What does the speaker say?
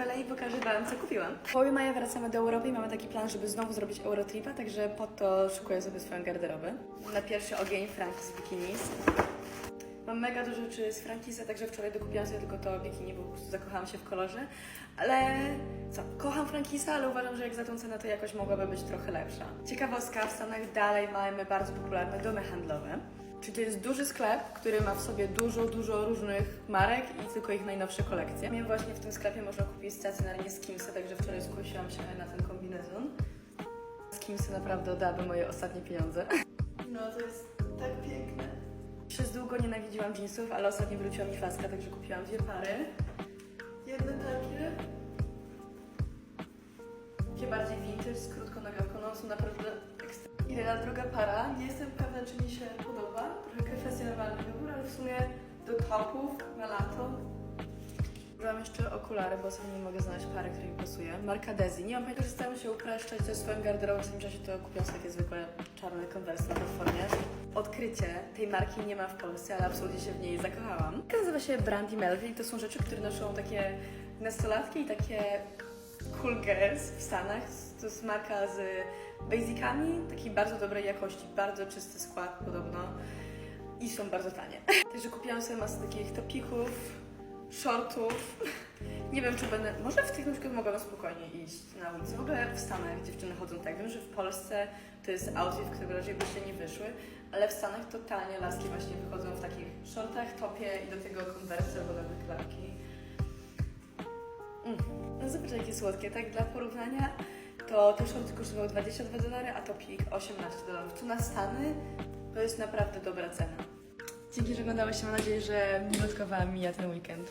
Ewelę i pokażę Wam, co kupiłam. W połowie maja wracamy do Europy i mamy taki plan, żeby znowu zrobić Eurotripa, także po to szykuję sobie swoją garderobę. Na pierwszy ogień Frankis Bikinis. Mam mega dużo rzeczy z Frankisa, także wczoraj dokupiłam sobie tylko to bikini, bo po prostu zakochałam się w kolorze. Ale co, kocham Frankisa, ale uważam, że jak za tą cenę to jakoś mogłaby być trochę lepsza. Ciekawostka, w Stanach dalej mamy bardzo popularne domy handlowe. Czyli to jest duży sklep, który ma w sobie dużo, dużo różnych marek i tylko ich najnowsze kolekcje. Mnie właśnie w tym sklepie można kupić stacjonarnie skimsy, także wczoraj skusiłam się na ten kombinezon. Skimsy naprawdę oddałaby moje ostatnie pieniądze. No to jest tak piękne. Przez długo nienawidziłam jeansów, ale ostatnio wróciła mi faska, także kupiłam dwie pary. Jedne takie. Takie bardziej vintage, z krótką nogawką, no są naprawdę ekstra. Ta druga para, nie jestem pewna, czy mi sumie do topów na lato. Użyłam jeszcze okulary, bo sobie nie mogę znaleźć pary, która mi pasuje. Marka Dezi. Nie mam pojęcia, że staram się upraszczać ze swoją garderobą. W tym czasie to kupiłam sobie takie zwykłe czarne konwersy na platformie. Odkrycie tej marki nie ma w Polsce, ale absolutnie się w niej zakochałam. Nazywa się Brandy Melville i to są rzeczy, które noszą takie nastolatki i takie cool girls w Stanach. To jest marka z basicami, takiej bardzo dobrej jakości, bardzo czysty skład podobno i są bardzo tanie. Także kupiłam sobie masę takich topików, shortów. Nie wiem, czy będę. Może w tych na przykład mogłabym spokojnie iść na ulicę. W ogóle w Stanach dziewczyny chodzą tak. Wiem, że w Polsce to jest outfit, w którym raczej byście nie wyszły, ale w Stanach totalnie laski właśnie wychodzą w takich shortach, topie i do tego konwersy albo nawet klapki. Mm. No zobacz, jakie słodkie. Tak dla porównania, to te shorty kosztowały 22 dolary, a topik 18 dolarów. Tu na Stany to jest naprawdę dobra cena. Dzięki, że oglądałeś. Mam nadzieję, że milutko Wam mija ten weekend.